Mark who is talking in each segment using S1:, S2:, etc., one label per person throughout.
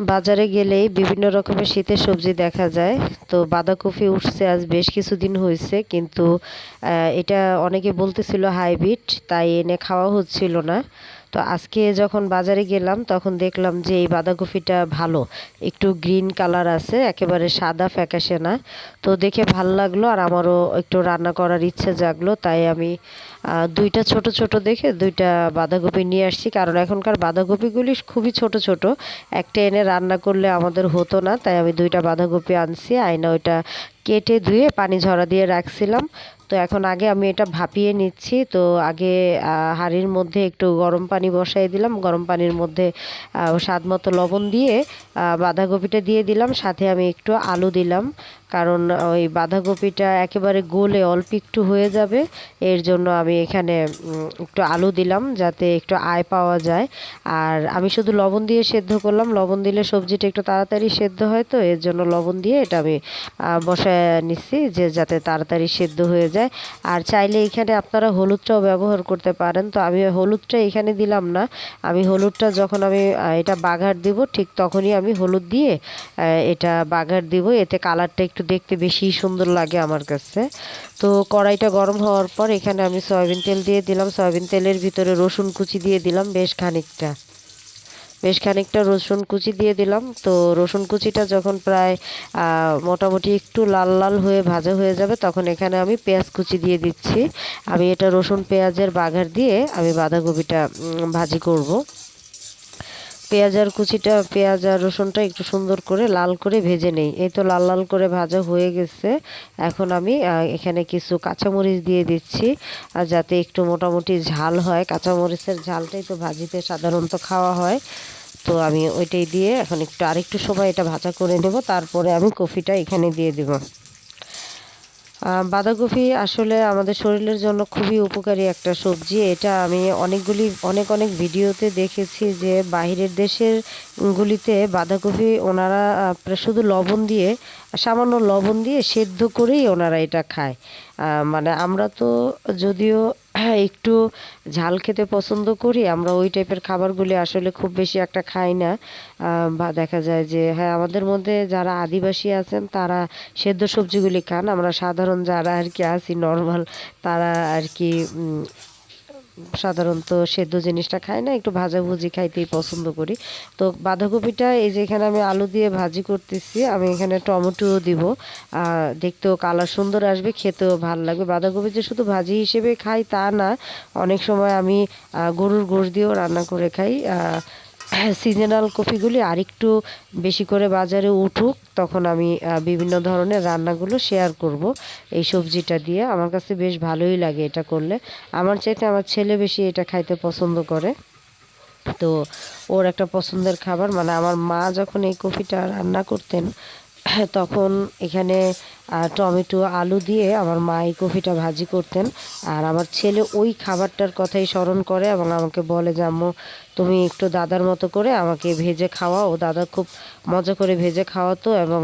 S1: বাজারে গেলেই বিভিন্ন রকমের শীতের সবজি দেখা যায়। তো বাঁধাকপি উঠছে আজ বেশ কিছুদিন হয়েছে কিন্তু এটা অনেকে বলতেছিল হাইব্রিড, তাই এনে খাওয়া হচ্ছিল না। তো আজকে যখন বাজারে গেলাম, তখন দেখলাম যে এই বাঁধাকপিটা ভালো। একটু গ্রিন কালার আছে, একেবারে সাদা ফ্যাকাশে না। তো দেখে ভালো লাগল আর আমারও একটু রান্না করার ইচ্ছে জাগলো, তাই আমি দুইটা ছোট ছোট দেখে দুইটা বাঁধাকপি নিয়ে আসছি। কারণ এখনকার বাঁধাকপিগুলি খুবই ছোট ছোট, একটা এনে রান্না করলে আমাদের হতো না, তাই আমি দুইটা বাঁধাকপি আনছি, আয়না ওইটা কেটে ধুয়ে পানি ঝরা দিয়ে রাখছিলাম। তো এখন আগে আমি এটা ভাপিয়ে নিচ্ছি। তো আগে হাঁড়ির মধ্যে একটু গরম পানি বসাই দিলাম। গরম পানির মধ্যে স্বাদ মতো লবণ দিয়ে বাঁধাকপিটা দিয়ে দিলাম। সাথে আমি একটু আলু দিলাম। কারণ ওই বাঁধাকপিটা একেবারে গোলে অল্প একটু হয়ে যাবে। এর জন্য আমি এখানে একটু আলু দিলাম যাতে একটু আয় পাওয়া যায়। আর আমি শুধু লবণ দিয়ে সেদ্ধ করলাম। লবণ দিলে সবজিটা একটু তাড়াতাড়ি সেদ্ধ হয় তো। এর জন্য লবণ দিয়ে এটা আমি বসায় নিচ্ছি যে যাতে তাড়াতাড়ি সেদ্ধ হয়ে যায়। আর চাইলে এখানে আপনারা হলুদটাও ব্যবহার করতে পারেন। তো আমি হলুদটা এখানে দিলাম না। আমি হলুদটা যখন আমি এটা বাঘার দিব, ঠিক তখনই আমি হলুদ দিয়ে এটা বাঘার দিব। এতে কালারটা একটু দেখতে বেশি সুন্দর লাগে আমার কাছে। তো কড়াইটা গরম হওয়ার পর এখানে আমি সয়াবিন তেল দিয়ে দিলাম। সয়াবিন তেলের ভিতরে রসুন কুচি দিয়ে দিলাম বেশ খানিকটা। বেশ খানিকটা রসুন কুচি দিয়ে দিলাম। তো রসুন কুচিটা যখন প্রায় মোটামুটি একটু লাল লাল হয়ে ভাজা হয়ে যাবে, তখন এখানে আমি পেঁয়াজ কুচি দিয়ে দিচ্ছি। আমি এটা রসুন পেঁয়াজের বাঘার দিয়ে আমি বাঁধাকপিটা ভাজি করব। পেঁয়াজ আর কুচিটা, পেঁয়াজ আর রসুনটা একটু সুন্দর করে লাল করে ভেজে নেই। এই তো লাল লাল করে ভাজা হয়ে গেছে। এখন আমি এখানে কিছু কাঁচামরিচ দিয়ে দিচ্ছি, আর যাতে একটু মোটামুটি ঝাল হয়। কাঁচামরিচের ঝালটাই তো ভাজিতে সাধারণত খাওয়া হয়। তো আমি ওইটাই দিয়ে এখন একটু আরেকটু সময় এটা ভাজা করে নেব। তারপরে আমি কফিটা এখানে দিয়ে দেব। বাঁধাকপি আসলে আমাদের শরীরের জন্য খুবই উপকারী একটা সবজি। এটা আমি অনেকগুলি, অনেক অনেক ভিডিওতে দেখেছি যে বাহিরের দেশের গুলিতে বাঁধাকপি ওনারা শুধু লবণ দিয়ে, সামান্য লবণ দিয়ে সেদ্ধ করেই ওনারা এটা খায়। মানে আমরা তো যদিও একটু ঝাল খেতে পছন্দ করি। আমরা ওই টাইপের খাবারগুলি আসলে খুব বেশি একটা খাই না। বা দেখা যায় যে হ্যাঁ আমাদের মধ্যে যারা আদিবাসী আছেন, তারা সেদ্ধ সবজিগুলি খান। আমরা সাধারণ যারা আর কি আছি নর্মাল তারা আর কি সাধারণত সেদ্ধ জিনিসটা খাই না, একটু ভাজাভুজি খাইতেই পছন্দ করি। তো বাঁধাকপিটা এই যে এখানে আমি আলু দিয়ে ভাজি করতেছি, আমি এখানে টমেটো দিব। দেখতেও কালার সুন্দর আসবে, খেতেও ভালো লাগবে। বাঁধাকপি যে শুধু ভাজি হিসেবে খাই তা না, অনেক সময় আমি গরুর গোশ দিয়েও রান্না করে খাই। সিজনাল কপিগুলি আরেকটু বেশি করে বাজারে উঠুক, তখন আমি বিভিন্ন ধরনের রান্নাগুলো শেয়ার করব। এই সবজিটা দিয়ে আমার কাছে বেশ ভালোই লাগে এটা করলে। আমার চাইতে আমার ছেলে বেশি এটা খাইতে পছন্দ করে। তো ওর একটা পছন্দের খাবার মানে আমার মা যখন এই কফিটা রান্না করতেন, তখন এখানে আহ, টমেটো আলু দিয়ে আমার মা এই কফিটা ভাজি করতেন। আর আমার ছেলে ওই খাবারটার কথাই স্মরণ করে এবং আমাকে বলে যে আম্মু তুমি একটু দাদার মতো করে আমাকে ভেজে খাওয়াও। দাদা খুব মজা করে ভেজে খাওয়াতো এবং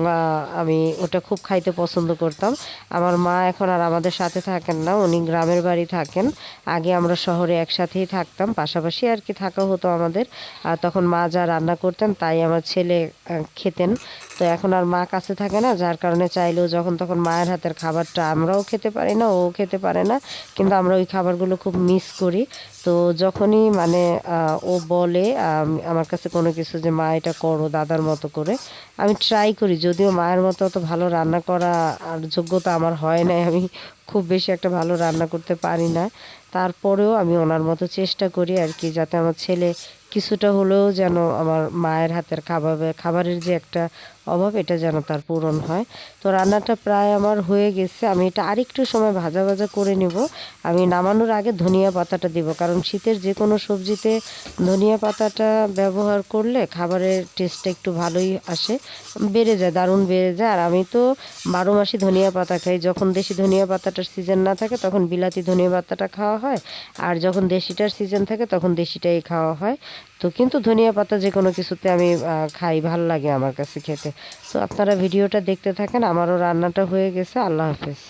S1: আমি ওটা খুব খাইতে পছন্দ করতাম। আমার মা এখন আর আমাদের সাথে থাকেন না উনি গ্রামের বাড়ি থাকেন। আগে আমরা শহরে একসাথেই থাকতাম পাশাপাশি আর কি থাকা হতো আমাদের। আর তখন মা যা রান্না করতেন তাই আমার ছেলে খেতেন। তো এখন আর মা কাছে থাকে না যার কারণে চাইলেও যখন তখন মায়ের হাতের খাবারটা আমরাও খেতে পারি না, ও খেতে পারে না। কিন্তু আমরা ওই খাবারগুলো খুব মিস করি। তো যখনই মানে ও বলে আমার কাছে কোনো কিছু যে, মা, এটা করো দাদার মতো করে, আমি ট্রাই করি। যদিও মায়ের মতো অত ভালো রান্না করা আর যোগ্যতা আমার হয় না আমি খুব বেশি একটা ভালো রান্না করতে পারি না। তারপরেও আমি ওনার মতো চেষ্টা করি আর কি, যাতে আমার ছেলে কিছুটা হলেও যেন আমার মায়ের হাতের খাবার খাবারের যে একটা অভাব, এটা যেন তার পূরণ হয়। তো রান্নাটা প্রায় আমার হয়ে গেছে। আমি এটা আরেকটু সময় ভাজা ভাজা করে নিব। আমি নামানোর আগে ধনিয়া পাতাটা দিব, কারণ শীতের যে কোনো সবজিতে ধনিয়া পাতাটা ব্যবহার করলে খাবারের টেস্টটা একটু ভালোই আসে, বেড়ে যায়, দারুণ বেড়ে যায়। আর আমি তো বারো মাসই ধনিয়া পাতা খাই। যখন দেশি ধনিয়া পাতাটার সিজন না থাকে, তখন বিলাতি ধনিয়া পাতাটা খাওয়া হয়। আর যখন দেশিটার সিজন থাকে, তখন দেশিটাই খাওয়া হয়। তো কিন্তু ধনিয়া পাতা যে কোনো কিছুতে আমি খাই, ভালো লাগে আমার কাছে খেতে। তো আপনারা ভিডিওটা দেখতে থাকেন আমারও রান্নাটা হয়ে গেছে আল্লাহ হাফেজ।